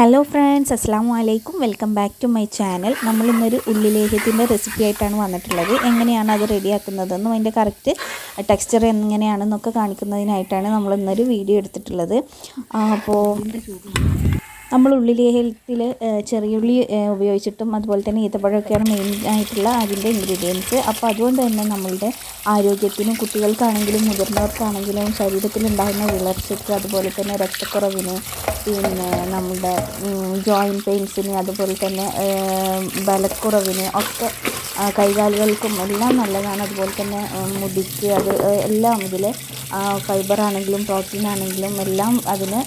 Hello friends അസ്സാം വലൈക്കും welcome back to my channel നമ്മൾ ഇന്നൊരു ഉള്ളിലേഹ്യത്തിന്റെ റെസിപ്പി ആയിട്ടാണ് വന്നിട്ടുള്ളത്. എങ്ങനെയാണ് അത് റെഡിയാക്കുന്നതെന്നും അതിന്റെ കറക്റ്റ് ടെക്സ്ചർ എങ്ങനെയാണെന്നൊക്കെ കാണിക്കുന്നതിനായിട്ടാണ് നമ്മൾ ഇന്നൊരു വീഡിയോ എടുത്തിട്ടുള്ളത്. അപ്പോൾ നമ്മൾ ഉള്ളിലേഹ്യത്തിൽ ചെറിയുള്ളി ഉപയോഗിച്ചിട്ടും അതുപോലെ തന്നെ ഈത്തപ്പഴമൊക്കെയാണ് മെയിൻ ആയിട്ടുള്ള അതിന്റെ ഇൻഗ്രീഡിയൻസ് അപ്പോൾ അതുകൊണ്ട് തന്നെ നമ്മളുടെ ആരോഗ്യത്തിനും കുട്ടികൾക്കാണെങ്കിലും മുതിർന്നവർക്കാണെങ്കിലും ശരീരത്തിലുണ്ടാകുന്ന വിളർച്ചയ്ക്ക് അതുപോലെ തന്നെ രക്തക്കുറവിന് പിന്നെ നമ്മുടെ ജോയിന്റ് പെയിൻസിന് അതുപോലെ തന്നെ ബലക്കുറവിന് ഒക്കെ കൈകാലുകൾക്കും എല്ലാം നല്ലതാണ്. അതുപോലെ തന്നെ മുടിക്ക് അത് എല്ലാം ഇതിൽ ഫൈബറാണെങ്കിലും പ്രോട്ടീൻ ആണെങ്കിലും എല്ലാം അതിന്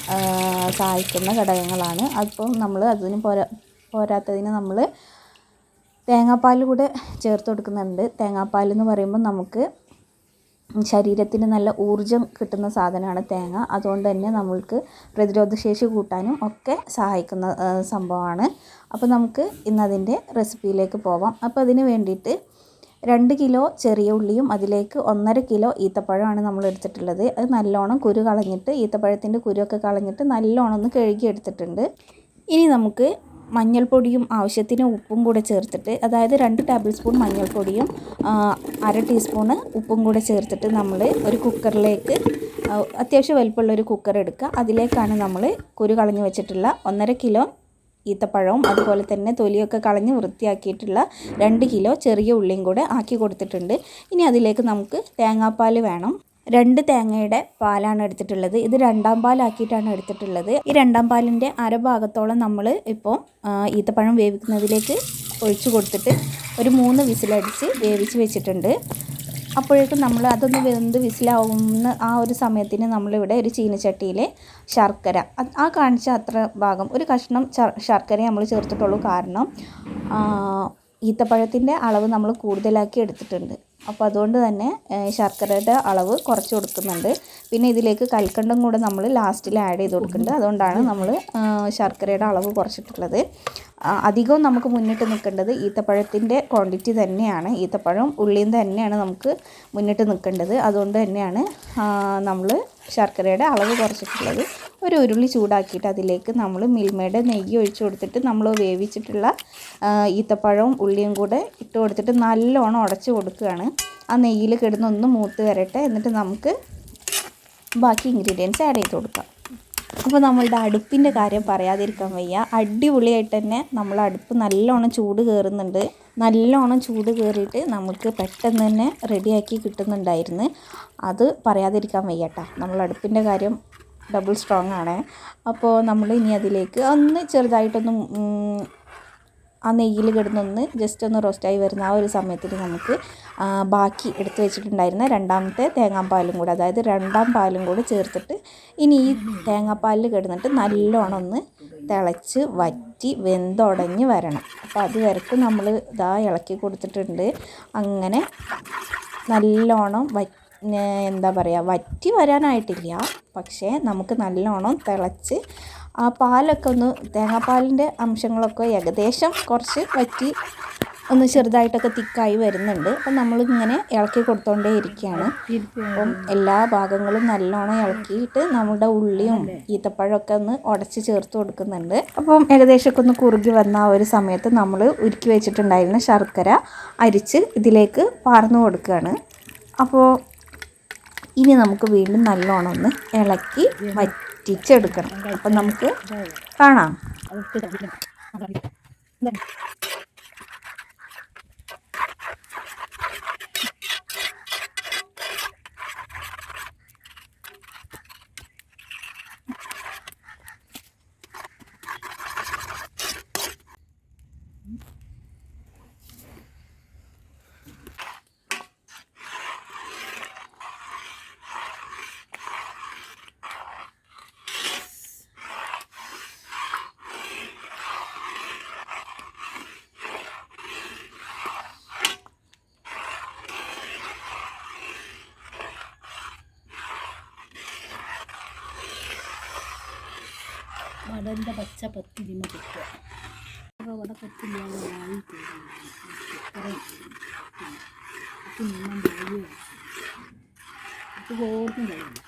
സഹായിക്കുന്ന ഘടകങ്ങളാണ്. അപ്പം നമ്മൾ അതിന് പോരാ പോരാത്തതിന് നമ്മൾ തേങ്ങാപ്പാൽ കൂടെ ചേർത്ത് കൊടുക്കുന്നുണ്ട്. തേങ്ങാപ്പാൽ എന്ന് പറയുമ്പോൾ നമുക്ക് ശരീരത്തിന് നല്ല ഊർജം കിട്ടുന്ന സാധനമാണ് തേങ്ങ. അതുകൊണ്ട് തന്നെ നമ്മൾക്ക് പ്രതിരോധശേഷി കൂട്ടാനും ഒക്കെ സഹായിക്കുന്ന സംഭവമാണ്. അപ്പോൾ നമുക്ക് ഇന്നതിന്റെ റെസിപ്പിയിലേക്ക് പോവാം. അപ്പോൾ അതിന് വേണ്ടിയിട്ട് രണ്ട് കിലോ ചെറിയ ഉള്ളിയും അതിലേക്ക് ഒന്നര കിലോ ഈത്തപ്പഴമാണ് നമ്മൾ എടുത്തിട്ടുള്ളത്. അത് നല്ലോണം കുരു കളഞ്ഞിട്ട് ഈത്തപ്പഴത്തിന്റെ കുരുവൊക്കെ കളഞ്ഞിട്ട് നല്ലോണം ഒന്ന് കഴുകി എടുത്തിട്ടുണ്ട് ഇനി നമുക്ക് മഞ്ഞൾപ്പൊടിയും ആവശ്യത്തിന് ഉപ്പും കൂടെ ചേർത്തിട്ട് അതായത് രണ്ട് ടേബിൾ സ്പൂൺ മഞ്ഞൾപ്പൊടിയും അര ടീസ്പൂണ് ഉപ്പും കൂടെ ചേർത്തിട്ട് നമ്മൾ ഒരു കുക്കറിലേക്ക് അത്യാവശ്യം വലിപ്പമുള്ള ഒരു കുക്കർ എടുക്കുക. അതിലേക്കാണ് നമ്മൾ കുരു കളഞ്ഞ് വെച്ചിട്ടുള്ള ഒന്നര കിലോ ഈത്തപ്പഴവും അതുപോലെ തന്നെ തൊലിയൊക്കെ കളഞ്ഞ് വൃത്തിയാക്കിയിട്ടുള്ള രണ്ട് കിലോ ചെറിയ ഉള്ളിയും കൂടെ ആക്കി കൊടുത്തിട്ടുണ്ട്. ഇനി അതിലേക്ക് നമുക്ക് തേങ്ങാപ്പാൽ വേണം. രണ്ട് തേങ്ങയുടെ പാലാണ് എടുത്തിട്ടുള്ളത്. ഇത് രണ്ടാം പാലാക്കിയിട്ടാണ് എടുത്തിട്ടുള്ളത്. ഈ രണ്ടാം പാലിന്റെ അരഭാഗത്തോളം നമ്മൾ ഇപ്പോൾ ഈത്തപ്പഴം വേവിക്കുന്നതിലേക്ക് ഒഴിച്ചു കൊടുത്തിട്ട് ഒരു മൂന്ന് വിസിലടിച്ച് വേവിച്ച് വെച്ചിട്ടുണ്ട്. അപ്പോഴേക്കും നമ്മൾ അതൊന്ന് വെന്ത് വിസിലാവുന്ന ആ ഒരു സമയത്തിന് നമ്മളിവിടെ ഒരു ചീനച്ചട്ടിയിൽ ശർക്കര. ആ കാണിച്ച അത്ര ഭാഗം ഒരു കഷ്ണം ശർക്കര നമ്മൾ ചേർത്തിട്ടുള്ളൂ. കാരണം ഈത്തപ്പഴത്തിന്റെ അളവ് നമ്മൾ കൂടുതലാക്കി എടുത്തിട്ടുണ്ട്. അപ്പോൾ അതുകൊണ്ട് തന്നെ ശർക്കരയുടെ അളവ് കുറച്ച് കൊടുക്കുന്നുണ്ട്. പിന്നെ ഇതിലേക്ക് കൽക്കണ്ടം കൂടെ നമ്മൾ ലാസ്റ്റിൽ ആഡ് ചെയ്ത് കൊടുക്കുന്നുണ്ട്. അതുകൊണ്ടാണ് നമ്മൾ ശർക്കരയുടെ അളവ് കുറച്ചിട്ടുള്ളത്. അധികവും നമുക്ക് മുന്നിട്ട് നിൽക്കേണ്ടത് ഈത്തപ്പഴത്തിന്റെ ക്വാണ്ടിറ്റി തന്നെയാണ്. ഈത്തപ്പഴം ഉള്ളിയും തന്നെയാണ് നമുക്ക് മുന്നിട്ട് നിൽക്കേണ്ടത്. അതുകൊണ്ട് തന്നെയാണ് നമ്മൾ ശർക്കരയുടെ അളവ് കുറച്ചിട്ടുള്ളത്. ഒരു ഉരുളി ചൂടാക്കിയിട്ട് അതിലേക്ക് നമ്മൾ മിൽമയുടെ നെയ്യ് ഒഴിച്ചു കൊടുത്തിട്ട് നമ്മൾ വേവിച്ചിട്ടുള്ള ഈത്തപ്പഴവും ഉള്ളിയും കൂടെ ഇട്ട് കൊടുത്തിട്ട് നല്ലോണം ഉടച്ച് കൊടുക്കുകയാണ്. ആ നെയ്യിൽ കിടന്ന് ഒന്ന് മൂത്ത് വരട്ടെ. എന്നിട്ട് നമുക്ക് ബാക്കി ഇൻഗ്രീഡിയൻസ് ആഡ് ചെയ്ത് കൊടുക്കാം. അപ്പോൾ നമ്മളുടെ അടുപ്പിന്റെ കാര്യം പറയാതിരിക്കാൻ വയ്യ. അടിപൊളിയായിട്ട് തന്നെ നമ്മൾ അടുപ്പ് നല്ലോണം ചൂട് കയറുന്നുണ്ട് നല്ലോണം ചൂട് കയറിയിട്ട് നമുക്ക് പെട്ടെന്ന് തന്നെ റെഡിയാക്കി കിട്ടുന്നുണ്ടായിരുന്നു. അത് പറയാതിരിക്കാൻ വയ്യ കേട്ടോ നമ്മൾ അടുപ്പിന്റെ കാര്യം ഡബിൾ സ്ട്രോങ് ആണ്. അപ്പോൾ നമ്മൾ ഇനി അതിലേക്ക് ഒന്ന് ചെറുതായിട്ടൊന്ന് ആ നെയ്യിൽ കിടന്നൊന്ന് ജസ്റ്റ് ഒന്ന് റോസ്റ്റായി വരുന്ന ആ ഒരു സമയത്തിൽ നമുക്ക് ബാക്കി എടുത്ത് വെച്ചിട്ടുണ്ടായിരുന്ന രണ്ടാമത്തെ തേങ്ങാപ്പാലും കൂടെ അതായത് രണ്ടാം പാലും കൂടെ ചേർത്തിട്ട് ഇനി ഈ തേങ്ങാപ്പാലിൽ കിടന്നിട്ട് നല്ലോണം ഒന്ന് തിളച്ച് വറ്റി വെന്തുടഞ്ഞ് വരണം. അപ്പോൾ അത് വരക്കും നമ്മൾ ഇതാ ഇളക്കി കൊടുത്തിട്ടുണ്ട്. അങ്ങനെ നല്ലോണം വ എന്താ പറയുക വറ്റി വരാനായിട്ടില്ല. പക്ഷേ നമുക്ക് നല്ലോണം തിളച്ച് ആ പാലൊക്കെ ഒന്ന് തേങ്ങാപ്പാലിന്റെ അംശങ്ങളൊക്കെ ഏകദേശം കുറച്ച് വറ്റി ഒന്ന് ചെറുതായിട്ടൊക്കെ തിക്കായി വരുന്നുണ്ട്. അപ്പം നമ്മളിങ്ങനെ ഇളക്കി കൊടുത്തോണ്ടേ ഇരിക്കുകയാണ്. അപ്പം എല്ലാ ഭാഗങ്ങളും നല്ലോണം ഇളക്കിയിട്ട് നമ്മുടെ ഉള്ളിയും ഈത്തപ്പഴമൊക്കെ ഒന്ന് ഉടച്ച് ചേർത്ത് കൊടുക്കുന്നുണ്ട്. അപ്പം ഏകദേശമൊക്കെ ഒന്ന് കുറുകി വന്ന ആ ഒരു സമയത്ത് നമ്മൾ ഉരുക്കി വെച്ചിട്ടുണ്ടായിരുന്ന ശർക്കര അരിച്ച് ഇതിലേക്ക് പാർന്നു കൊടുക്കുകയാണ്. അപ്പോൾ ഇനി നമുക്ക് വീണ്ടും നല്ലോണം ഒന്ന് ഇളക്കി വറ്റിച്ചെടുക്കണം അപ്പം നമുക്ക് കാണാം. വടന്റെ പച്ച പത്തിരിമ കിട്ടുക അപ്പോൾ വട പത്തിരിയാണ് വാങ്ങി അത് ഓർക്കും കഴിയില്ല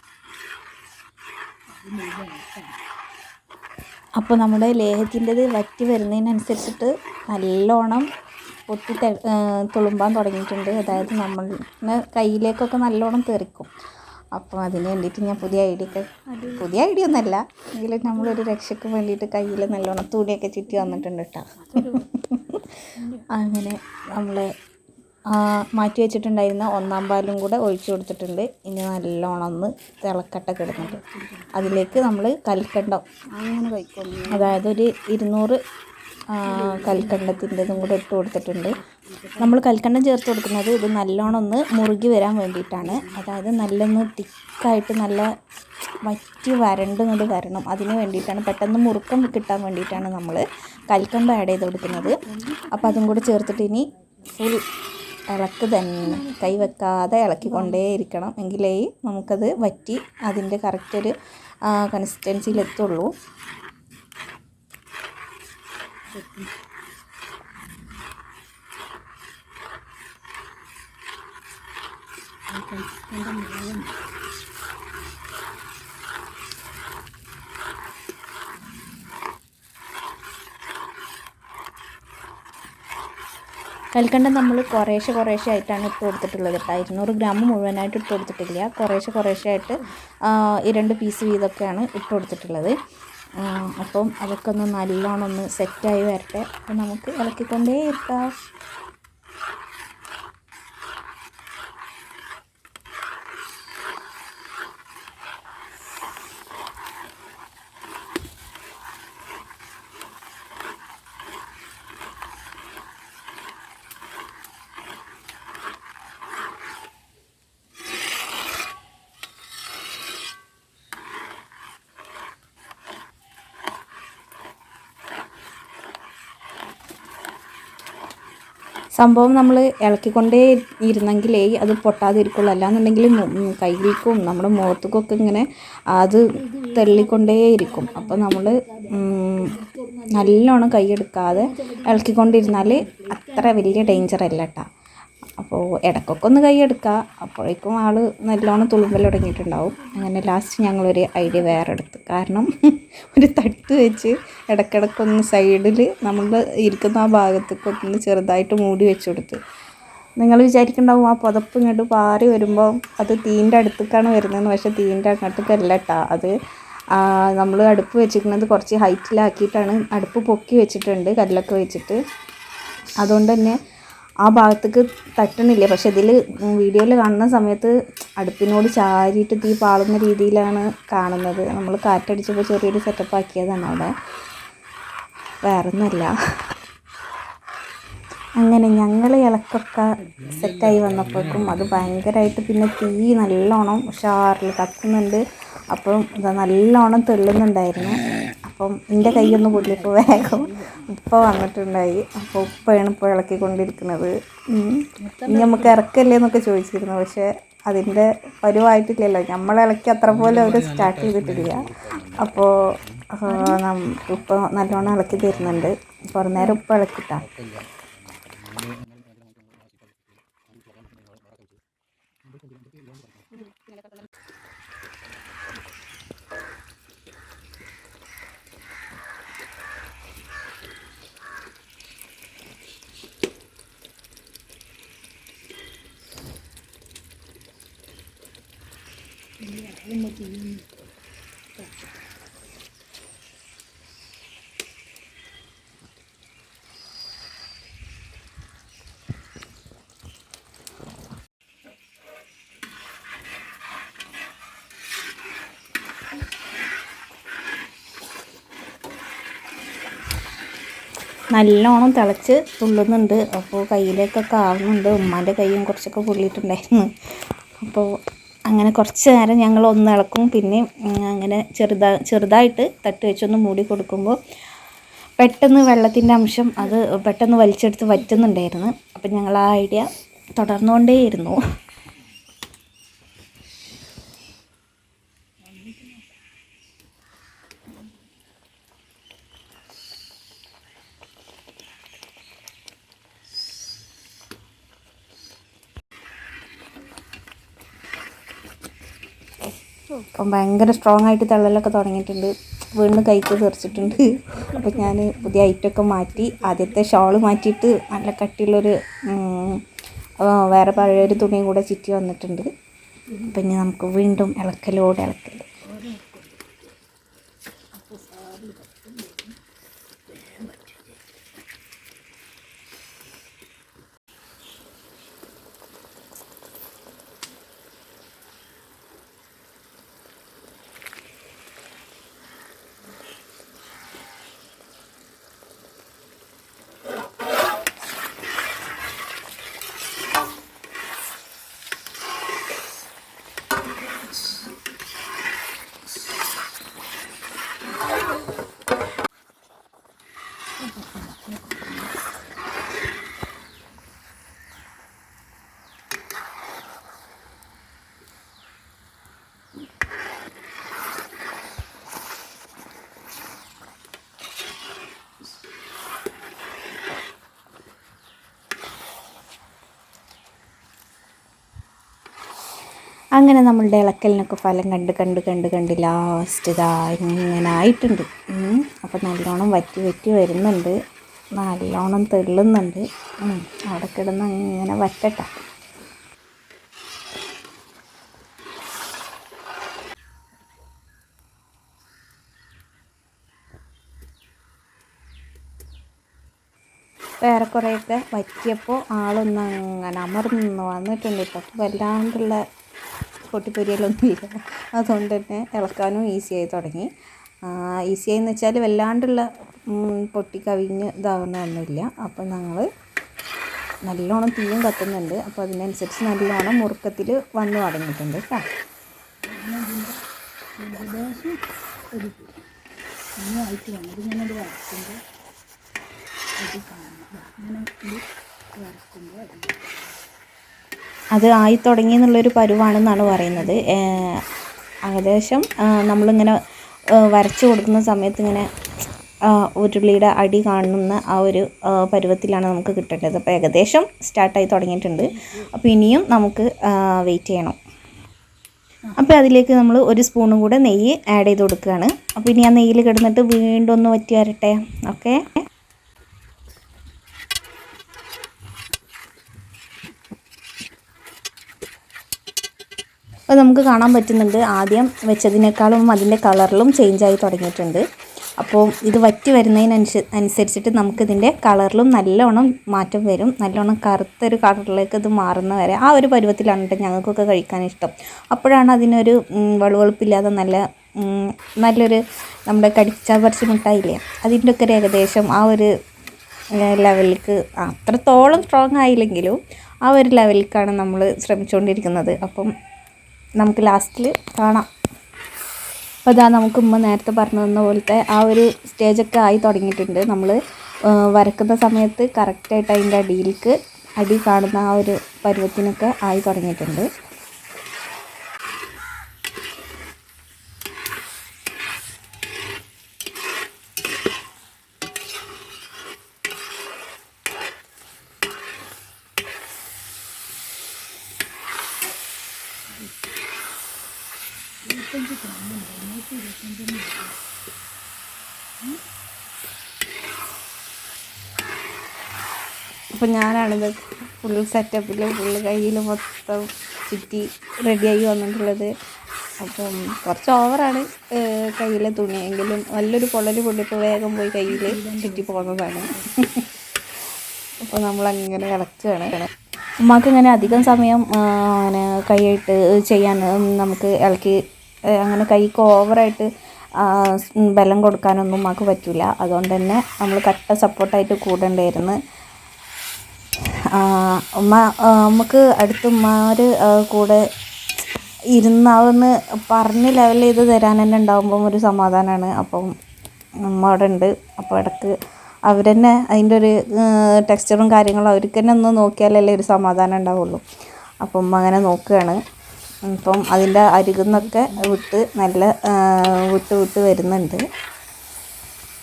അപ്പോൾ നമ്മുടെ ലേഹത്തിന്റെത് വറ്റി വരുന്നതിനനുസരിച്ചിട്ട് നല്ലോണം പൊട്ടി തുളുമ്പാൻ തുടങ്ങിയിട്ടുണ്ട്. അതായത് നമ്മളുടെ കയ്യിലേക്കൊക്കെ നല്ലോണം തെറിക്കും. അപ്പോൾ അതിന് വേണ്ടിയിട്ട് ഞാൻ പുതിയ ഐഡിയ ഒക്കെ പുതിയ ഐഡിയ ഒന്നല്ല എങ്കിലും നമ്മളൊരു രക്ഷയ്ക്ക് വേണ്ടിയിട്ട് കയ്യിൽ നല്ലോണം തുണിയൊക്കെ ചുറ്റി വന്നിട്ടുണ്ട് കേട്ടോ. അങ്ങനെ നമ്മൾ മാറ്റി വെച്ചിട്ടുണ്ടായിരുന്ന ഒന്നാം പാലും കൂടെ ഒഴിച്ചു കൊടുത്തിട്ടുണ്ട്. ഇനി നല്ലോണം ഒന്ന് തിളക്കട്ട കിടന്നിട്ട്. അതിലേക്ക് നമ്മൾ കൽക്കണ്ടം അതായത് ഒരു ഇരുന്നൂറ് കൽക്കണ്ടത്തിന്റെതും കൂടെ ഇട്ട് കൊടുത്തിട്ടുണ്ട്. നമ്മൾ കൽക്കണ്ടം ചേർത്ത് കൊടുക്കുന്നത് ഇത് നല്ലോണം ഒന്ന് മുറുകി വരാൻ വേണ്ടിയിട്ടാണ്. അതായത് നല്ലൊന്ന് തിക്കായിട്ട് നല്ല വറ്റി വരണ്ട് കൊണ്ട് വരണം. അതിന് വേണ്ടിയിട്ടാണ്. പെട്ടെന്ന് മുറുക്കം കിട്ടാൻ വേണ്ടിയിട്ടാണ് നമ്മൾ കൽക്കണ്ടം ആഡ് ചെയ്ത് കൊടുക്കുന്നത്. അപ്പോൾ അതും കൂടെ ചേർത്തിട്ട് ഇനി ഫുൾ ഇളക്ക് തന്നെ കൈ വെക്കാതെ ഇളക്കിക്കൊണ്ടേ ഇരിക്കണം. എങ്കിലേ നമുക്കത് വറ്റി അതിന്റെ കറക്റ്റ് ഒരു കൽക്കണ്ടം നമ്മൾ കുറേശ്ശെ കുറേശ്ശെ ആയിട്ടാണ് ഇട്ട് കൊടുത്തിട്ടുള്ളത് കേട്ടോ. ഇരുന്നൂറ് ഗ്രാം മുഴുവനായിട്ട് ഇട്ട് കൊടുത്തിട്ടില്ല. കുറേശ്ശെ കുറേശ്ശെ ആയിട്ട് ഈ രണ്ട് പീസ് വീതമൊക്കെയാണ് ഇട്ട് കൊടുത്തിട്ടുള്ളത്. അപ്പം അതൊക്കെ ഒന്ന് നല്ലോണം ഒന്ന് സെറ്റായി വരട്ടെ. അപ്പം നമുക്ക് ഇളക്കിക്കൊണ്ടേ ഇരിക്കാം സംഭവം നമ്മൾ ഇളക്കിക്കൊണ്ടേ ഇരുന്നെങ്കിലേ അത് പൊട്ടാതിരിക്കുള്ളൂ. അല്ലാന്നുണ്ടെങ്കിൽ കയ്യിലേക്കും നമ്മുടെ മുഖത്തേക്കൊക്കെ ഇങ്ങനെ അത് തെള്ളിക്കൊണ്ടേ ഇരിക്കും. അപ്പോൾ നമ്മൾ നല്ലോണം കൈയെടുക്കാതെ ഇളക്കിക്കൊണ്ടിരുന്നാൽ അത്ര വലിയ ഡേഞ്ചർ അല്ല കേട്ടോ അപ്പോൾ ഇടയ്ക്കൊക്കെ ഒന്ന് കൈയെടുക്കുക അപ്പോഴേക്കും ആൾ നല്ലോണം തുളുമ്പൽ തുടങ്ങിയിട്ടുണ്ടാവും. അങ്ങനെ ലാസ്റ്റ് ഞങ്ങളൊരു ഐഡിയ വേറെ എടുത്തു കാരണം ഒരു തട്ട് വെച്ച് ഇടയ്ക്കിടയ്ക്കൊന്ന് സൈഡിൽ നമ്മൾ ഇരിക്കുന്ന ആ ഭാഗത്തേക്ക് ഒന്ന് ചെറുതായിട്ട് മൂടി വെച്ച് കൊടുത്ത്. നിങ്ങൾ വിചാരിക്കുന്നുണ്ടാവും ആ പുതപ്പ് ഇങ്ങോട്ട് പാറി വരുമ്പോൾ അത് തീന്റെ അടുത്തേക്കാണ് വരുന്നതെന്ന്. പക്ഷേ തീന്റെ അങ്ങോട്ടേക്കല്ല കേട്ടോ അത് നമ്മൾ അടുപ്പ് വെച്ചിരിക്കുന്നത് കുറച്ച് ഹൈറ്റിലാക്കിയിട്ടാണ് അടുപ്പ് പൊക്കി വെച്ചിട്ടുണ്ട് കല്ലൊക്കെ വെച്ചിട്ട്. അതുകൊണ്ട് തന്നെ ആ ഭാഗത്തേക്ക് തട്ടണില്ല? പക്ഷെ ഇതിൽ വീഡിയോയിൽ കാണുന്ന സമയത്ത് അടുപ്പിനോട് ചാരിയിട്ട് തീ പാളുന്ന രീതിയിലാണ് കാണുന്നത്. നമ്മൾ കാറ്റടിച്ചപ്പോൾ ചെറിയൊരു സെറ്റപ്പ് ആക്കിയതാണ് അവിടെ. വേറൊന്നുമല്ല. അങ്ങനെ ഞങ്ങൾ ഇളക്കൊക്കെ സെറ്റായി വന്നപ്പോഴേക്കും അത് ഭയങ്കരമായിട്ട് പിന്നെ തീ നല്ലോണം ഉഷാറിൽ കത്തുന്നുണ്ട് അപ്പം നല്ലോണം തെള്ളുന്നുണ്ടായിരുന്നു. അപ്പം എന്റെ കൈയൊന്ന് പൊള്ളിയപ്പോൾ വേഗം ഉപ്പ വന്നിട്ടുണ്ടായി. അപ്പോൾ ഉപ്പയാണ് ഇപ്പോൾ ഇളക്കിക്കൊണ്ടിരിക്കുന്നത്. ഇനി നമുക്ക് ഇറക്കല്ലേ എന്നൊക്കെ ചോദിച്ചിരുന്നു. പക്ഷേ അതിന്റെ പരുവായിട്ടില്ലല്ലോ. നമ്മൾ ഇളക്കി അത്ര പോലെ അവർ സ്റ്റാർട്ട് ചെയ്തിട്ടില്ല. അപ്പോൾ ഉപ്പ നല്ലോണം ഇളക്കി തരുന്നുണ്ട്. കുറേ നേരം ഉപ്പ് ഇളക്കിട്ടാണ് നല്ലോണം തിളച്ച് തുള്ളുന്നുണ്ട്. അപ്പോൾ കയ്യിലേക്കൊക്കെ ആവുന്നുണ്ട്. ഉമ്മാന്റെ കൈയും കുറച്ചൊക്കെ പൊള്ളിയിട്ടുണ്ടായിരുന്നു. അപ്പോൾ അങ്ങനെ കുറച്ച് നേരം ഞങ്ങൾ ഒന്ന് ഇളക്കും. പിന്നെ അങ്ങനെ ചെറുതാ ചെറുതായിട്ട് തട്ട് വെച്ചൊന്ന് മൂടി കൊടുക്കുമ്പോൾ പെട്ടെന്ന് വെള്ളത്തിന്റെ അംശം അത് പെട്ടെന്ന് വലിച്ചെടുത്ത് വറ്റുന്നുണ്ടായിരുന്നു. അപ്പം ഞങ്ങൾ ആ ഐഡിയ തുടർന്നുകൊണ്ടേയിരുന്നു. അപ്പം ഭയങ്കര സ്ട്രോങ് ആയിട്ട് തള്ളലൊക്കെ തുടങ്ങിയിട്ടുണ്ട്. വീണ്ടും കൈക്ക് തെറിച്ചിട്ടുണ്ട്. അപ്പം ഞാൻ പുതിയ ഐറ്റമൊക്കെ മാറ്റി ആദ്യത്തെ ഷോൾ മാറ്റിയിട്ട് നല്ല കട്ടിയുള്ളൊരു വേറെ പഴയൊരു തുണിയും കൂടെ ചുറ്റി വന്നിട്ടുണ്ട്. അപ്പം ഇനി നമുക്ക് വീണ്ടും ഇളക്കലോട് ഇളക്കൽ. അങ്ങനെ നമ്മളുടെ ഇളക്കലിനൊക്കെ ഫലം കണ്ട് കണ്ട് കണ്ട് കണ്ട് ലാസ്റ്റ് ഇതാ ഇങ്ങനെ ആയിട്ടുണ്ട്. അപ്പോൾ നല്ലോണം വറ്റി വറ്റി വരുന്നുണ്ട് നല്ലോണം തെള്ളുന്നുണ്ട്. അവിടെ കിടന്ന് അങ്ങനെ വറ്റട്ട വേറെ കുറേയൊക്കെ വറ്റിയപ്പോൾ ആളൊന്ന് അങ്ങനെ അമർന്ന് വന്നിട്ടുണ്ട് ഇപ്പം വല്ലാണ്ടുള്ള പൊട്ടിപ്പൊരിയലൊന്നും ഇല്ല അതുകൊണ്ട് തന്നെ ഇളക്കാനും ഈസിയായി തുടങ്ങി. ഈസിയായി എന്ന് വെച്ചാൽ വല്ലാണ്ടുള്ള പൊട്ടി കവിഞ്ഞ് ഇതാവുന്നൊന്നുമില്ല അപ്പോൾ ഞങ്ങൾ നല്ലോണം തീയും കത്തുന്നുണ്ട്. അപ്പോൾ അതിനനുസരിച്ച് നല്ലോണം മുറുക്കത്തിൽ വന്നു തുടങ്ങിയിട്ടുണ്ട് കേട്ടോ അത് ആയി തുടങ്ങി എന്നുള്ളൊരു പരുവാണെന്നാണ് പറയുന്നത്. ഏകദേശം നമ്മളിങ്ങനെ വരച്ച് കൊടുക്കുന്ന സമയത്ത് ഇങ്ങനെ ഉരുളിയുടെ അടി കാണുന്ന ആ ഒരു പരുവത്തിലാണ് നമുക്ക് കിട്ടേണ്ടത്. അപ്പോൾ ഏകദേശം സ്റ്റാർട്ടായി തുടങ്ങിയിട്ടുണ്ട്. അപ്പോൾ ഇനിയും നമുക്ക് വെയിറ്റ് ചെയ്യണം. അപ്പോൾ അതിലേക്ക് നമ്മൾ ഒരു സ്പൂണും കൂടെ നെയ്യ് ആഡ് ചെയ്ത് കൊടുക്കുകയാണ്. അപ്പോൾ ഇനി ആ നെയ്യിൽ കിടന്നിട്ട് വീണ്ടും ഒന്ന് വറ്റി വരട്ടെ? ഓക്കെ. അപ്പോൾ നമുക്ക് കാണാൻ പറ്റുന്നുണ്ട്. ആദ്യം വെച്ചതിനേക്കാളും അതിന്റെ കളറിലും ചേഞ്ചായി തുടങ്ങിയിട്ടുണ്ട്. അപ്പോൾ ഇത് വറ്റി വരുന്നതിനനുസ അനുസരിച്ചിട്ട് നമുക്കിതിന്റെ കളറിലും നല്ലോണം മാറ്റം വരും. നല്ലോണം കറുത്തൊരു കളറിലേക്ക് ഇത് മാറുന്ന വരെ ആ ഒരു പരുവത്തിലാണ് കേട്ടോ ഞങ്ങൾക്കൊക്കെ കഴിക്കാൻ ഇഷ്ടം. അപ്പോഴാണ് അതിനൊരു വളുവളുപ്പില്ലാതെ നല്ല നല്ലൊരു നമ്മുടെ കടിച്ചാ പറിച്ച് മിഠായില്ലേ അതിന്റെ ഒക്കെ ഒരു ഏകദേശം ആ ഒരു ലെവലിലേക്ക് അത്രത്തോളം സ്ട്രോങ് ആയില്ലെങ്കിലും ആ ഒരു ലെവലിലേക്കാണ് നമ്മൾ ശ്രമിച്ചുകൊണ്ടിരിക്കുന്നത്. അപ്പം നമുക്ക് ലാസ്റ്റിൽ കാണാം. അപ്പോൾ ഇതാ നമുക്ക് ഉമ്മ നേരത്തെ പറഞ്ഞു തന്ന പോലത്തെ ആ ഒരു സ്റ്റേജൊക്കെ ആയി തുടങ്ങിയിട്ടുണ്ട്. നമ്മൾ വരക്കുന്ന സമയത്ത് കറക്റ്റായിട്ട് അതിന്റെ അടിയിലേക്ക് അടി കാണുന്ന ആ ഒരു പരുവത്തിനൊക്കെ ആയി തുടങ്ങിയിട്ടുണ്ട് അപ്പോൾ ഞാനാണിത് ഫുൾ സെറ്റപ്പിൽ ഫുള്ള് കയ്യിൽ മൊത്തം ചുറ്റി റെഡിയായി വന്നിട്ടുള്ളത്. അപ്പം കുറച്ച് ഓവറാണ് കയ്യിലെ തുണിയെങ്കിലും നല്ലൊരു പൊള്ളൽ പൊള്ളിപ്പോൾ വേഗം പോയി കയ്യിൽ ചുറ്റി പോകുന്നതാണ്. അപ്പോൾ നമ്മളങ്ങനെ ഇളക്കുകയാണ് ഉമ്മാക്ക് ഇങ്ങനെ അധികം സമയം അങ്ങനെ കൈയിട്ട് ചെയ്യാൻ നമുക്ക് ഇളക്കി അങ്ങനെ കൈക്ക് ഓവറായിട്ട് ബലം കൊടുക്കാനൊന്നും ഉമ്മാക്ക് പറ്റില്ല അതുകൊണ്ട് തന്നെ നമ്മൾ കട്ട സപ്പോർട്ടായിട്ട് കൂടേണ്ടായിരുന്നു. ഉമ്മ നമുക്ക് അടുത്ത് ഉമ്മാർ കൂടെ ഇരുന്ന് പറഞ്ഞ് ലെവൽ ചെയ്ത് തരാൻ തന്നെ ഉണ്ടാകുമ്പം ഒരു സമാധാനമാണ് അപ്പം ഉമ്മ അവിടെ ഉണ്ട്. അപ്പോൾ ഇടയ്ക്ക് അവർ തന്നെ അതിന്റെ ഒരു ടെക്സ്ചറും കാര്യങ്ങളും അവർക്ക് തന്നെ ഒന്ന് നോക്കിയാലല്ലേ ഒരു സമാധാനം ഉണ്ടാവുള്ളൂ. അപ്പം ഉമ്മ അങ്ങനെ നോക്കുകയാണ് ഇപ്പം അതിന്റെ അരികുന്നൊക്കെ വിട്ട് നല്ല വിട്ട് വിട്ട് വരുന്നുണ്ട്.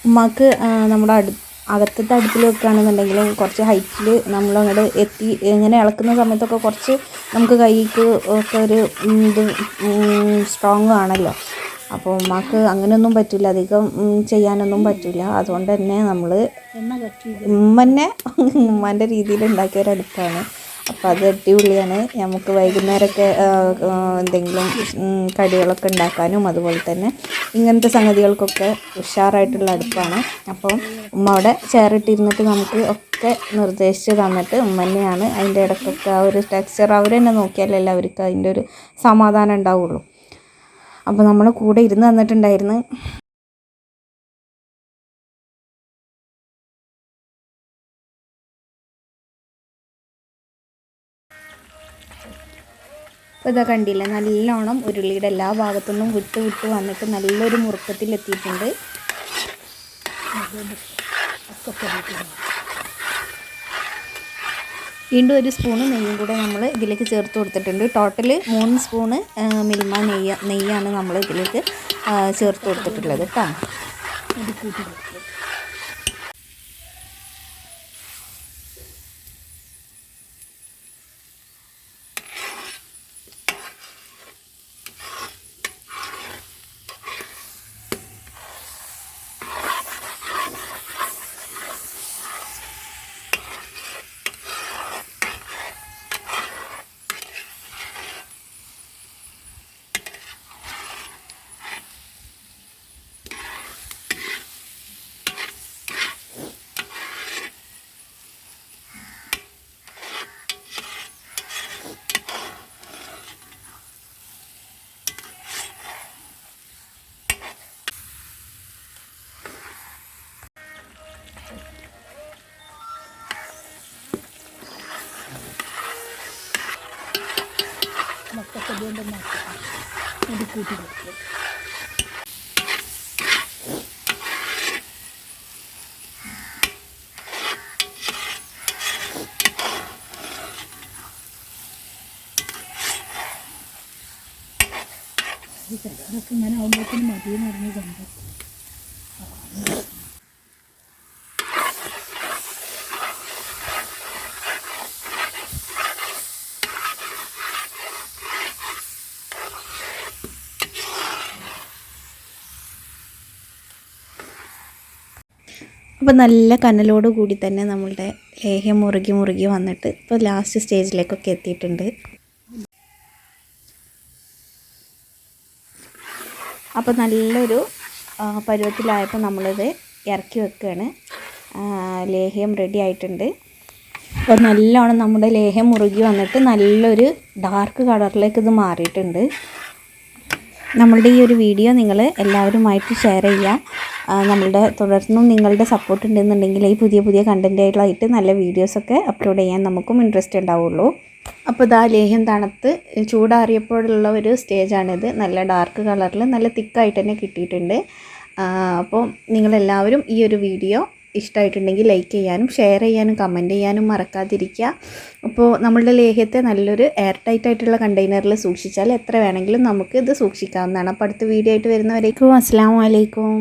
ഉമ്മക്ക് നമ്മുടെ അടു അകത്തത്തെ അടുപ്പിൽ വെക്കുകയാണെന്നുണ്ടെങ്കിൽ കുറച്ച് ഹൈറ്റിൽ നമ്മൾ അങ്ങോട്ട് എത്തി ഇങ്ങനെ ഇളക്കുന്ന സമയത്തൊക്കെ കുറച്ച് നമുക്ക് കൈക്ക് ഒക്കെ ഒരു ഇത് സ്ട്രോങ് ആണല്ലോ. അപ്പോൾ ഉമ്മാക്ക് അങ്ങനെയൊന്നും പറ്റില്ല. അധികം ചെയ്യാനൊന്നും പറ്റില്ല. അതുകൊണ്ട് തന്നെ നമ്മൾ കട്ടി ഉമ്മന്നെ ഉമ്മാന്റെ രീതിയിൽ ഉണ്ടാക്കിയ ഒരു അടുപ്പാണ്. അപ്പോൾ അത് അടിപൊളിയാണ്. നമുക്ക് വൈകുന്നേരമൊക്കെ എന്തെങ്കിലും കടികളൊക്കെ ഉണ്ടാക്കാനും അതുപോലെ തന്നെ ഇങ്ങനത്തെ സംഗതികൾക്കൊക്കെ ഉഷാറായിട്ടുള്ള അടുപ്പാണ്. അപ്പം ഉമ്മ അവിടെ ചേറിട്ടിരുന്നിട്ട് നമുക്ക് ഒക്കെ നിർദ്ദേശിച്ച് തന്നിട്ട് ഉമ്മ തന്നെയാണ് അതിന്റെ ഇടയ്ക്കൊക്കെ ആ ഒരു ടെക്സ്ചർ അവർ തന്നെ നോക്കിയാലല്ലേ അവർക്ക് അതിന്റെ ഒരു സമാധാനം ഉണ്ടാവുള്ളൂ. അപ്പോൾ നമ്മൾ കൂടെ ഇരുന്ന് തന്നിട്ടുണ്ടായിരുന്നു. അപ്പോൾ ഇതാ കണ്ടില്ല നല്ലോണം ഉരുളിയുടെ എല്ലാ ഭാഗത്തുനിന്നും വിട്ട് വിട്ട് വന്നിട്ട് നല്ലൊരു മുറുക്കത്തിലെത്തിയിട്ടുണ്ട്. വീണ്ടും ഒരു സ്പൂണ് നെയ്യും കൂടെ നമ്മൾ ഇതിലേക്ക് ചേർത്ത് കൊടുത്തിട്ടുണ്ട്. ടോട്ടൽ മൂന്ന് സ്പൂണ് മിൽമ നെയ്യ നെയ്യാണ് നമ്മൾ ഇതിലേക്ക് ചേർത്ത് കൊടുത്തിട്ടുള്ളത് കേട്ടോ. അത് കൂട്ടി കൊടുക്കും മക്കൾക്ക് അതുകൊണ്ട് മാറ്റാം അത് കൂട്ടി ചിലരൊക്കെ ഇങ്ങനെ ആകുമ്പോഴത്തേനും മതിയെന്ന് പറഞ്ഞ് കണ്ടു അപ്പോൾ നല്ല കനലോട് കൂടി തന്നെ നമ്മളുടെ ലേഹ്യം മുറുകി മുറുകി വന്നിട്ട് ഇപ്പോൾ ലാസ്റ്റ് സ്റ്റേജിലേക്കൊക്കെ എത്തിയിട്ടുണ്ട്. അപ്പോൾ നല്ലൊരു പരുവത്തിലായപ്പോൾ നമ്മളിത് ഇറക്കി വെക്കുകയാണ് ലേഹ്യം റെഡി ആയിട്ടുണ്ട്. അപ്പോൾ നല്ലോണം നമ്മുടെ ലേഹ്യം മുറുകി വന്നിട്ട് നല്ലൊരു ഡാർക്ക് കളറിലേക്ക് ഇത് മാറിയിട്ടുണ്ട്. നമ്മളുടെ ഈ ഒരു വീഡിയോ നിങ്ങൾ എല്ലാവരുമായിട്ട് ഷെയർ ചെയ്യുക നമ്മളുടെ തുടർന്നും നിങ്ങളുടെ സപ്പോർട്ട് ഉണ്ടെന്നുണ്ടെങ്കിൽ ഈ പുതിയ പുതിയ കണ്ടന്റുകളായിട്ട് നല്ല വീഡിയോസൊക്കെ അപ്ലോഡ് ചെയ്യാൻ നമുക്കും ഇൻട്രസ്റ്റ് ഉണ്ടാവുള്ളൂ. അപ്പോൾ ഇതാ ലേഹ്യം തണുത്ത് ചൂടാറിയപ്പോഴുള്ള ഒരു സ്റ്റേജാണിത് നല്ല ഡാർക്ക് കളറിൽ നല്ല തിക്കായിട്ട് തന്നെ കിട്ടിയിട്ടുണ്ട്. അപ്പോൾ നിങ്ങളെല്ലാവരും ഈ ഒരു വീഡിയോ ഇഷ്ടമായിട്ടുണ്ടെങ്കിൽ ലൈക്ക് ചെയ്യാനും ഷെയർ ചെയ്യാനും കമന്റ് ചെയ്യാനും മറക്കാതിരിക്കുക. അപ്പോൾ നമ്മളുടെ ലേഹ്യത്തെ നല്ലൊരു എയർ ടൈറ്റ് ആയിട്ടുള്ള കണ്ടെയ്നറിൽ സൂക്ഷിച്ചാൽ എത്ര വേണമെങ്കിലും നമുക്ക് ഇത് സൂക്ഷിക്കാവുന്നതാണ്. അപ്പോൾ അടുത്ത വീഡിയോ ആയിട്ട് വരുന്നവരേക്കും അസ്സാം വലൈക്കും